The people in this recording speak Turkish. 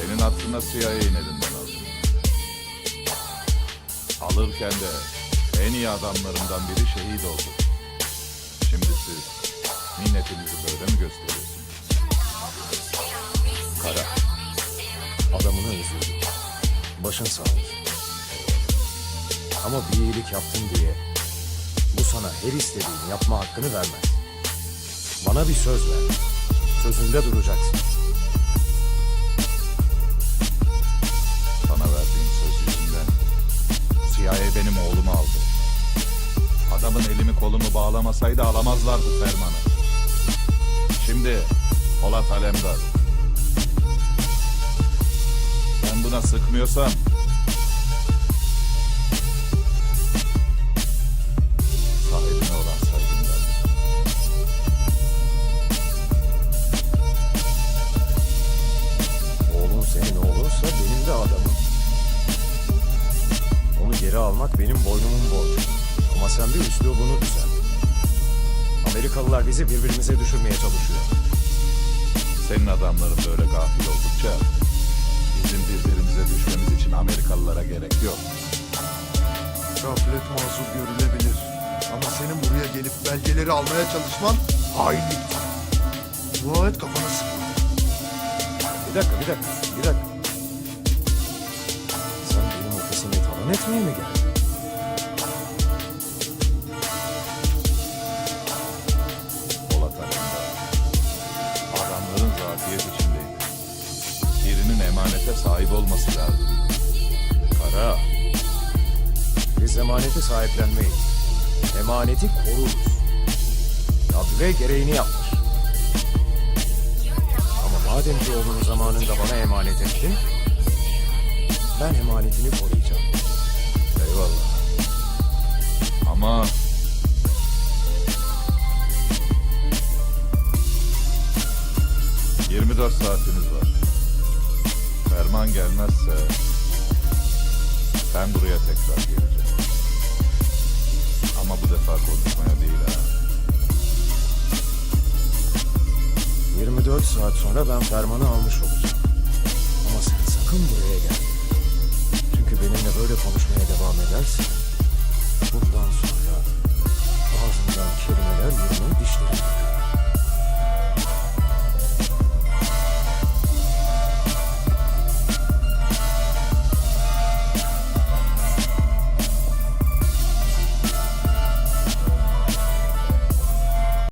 Senin aklına CIA'nin elinden aldım. Alırken de en iyi adamlarından biri şehit oldu. Şimdi siz minnetinizi böyle mi gösteriyorsunuz? Kara. Adamını özledim. Başın sağ olsun. Ama bir iyilik yaptın diye bu sana her istediğini yapma hakkını vermez. Bana bir söz ver. Sözünde duracaksın. Benim oğlumu aldı. Adamın elimi kolumu bağlamasaydı alamazlardı fermanı. Şimdi Polat Alemdar. Ben buna sıkmıyorsam. Oğlun senin oğlunsa benim de adamım. Geri almak benim boynumun borcu. Ama sen bir üslubunu düzelt. Amerikalılar bizi birbirimize düşürmeye çalışıyor. Senin adamların böyle gafil oldukça bizim birbirimize düşmemiz için Amerikalılara gerek yok. Gaflet mazur görülebilir. Ama senin buraya gelip belgeleri almaya çalışman hainliktir. Dua et kafana sıkma. Bir dakika, bir dakika, bir dakika. Polat Alemdar. Adamların zafiyet içindeydi. Birinin emanete sahip olması lazım. Kara. Biz emaneti sahiplenmeyiz. Emaneti koruruz. Kadre gereğini yapmış. Ama madem ki oğlunu zamanında bana emanet ettin, ben emanetini koruyacağım. Eyvallah. Ama ...24 saatiniz var. Ferman gelmezse... ...ben buraya tekrar geleceğim. Ama bu defa konuşmaya değil ha. 24 saat sonra ben fermanı almış olacağım. Ama sen sakın buraya gelme. Çünkü benimle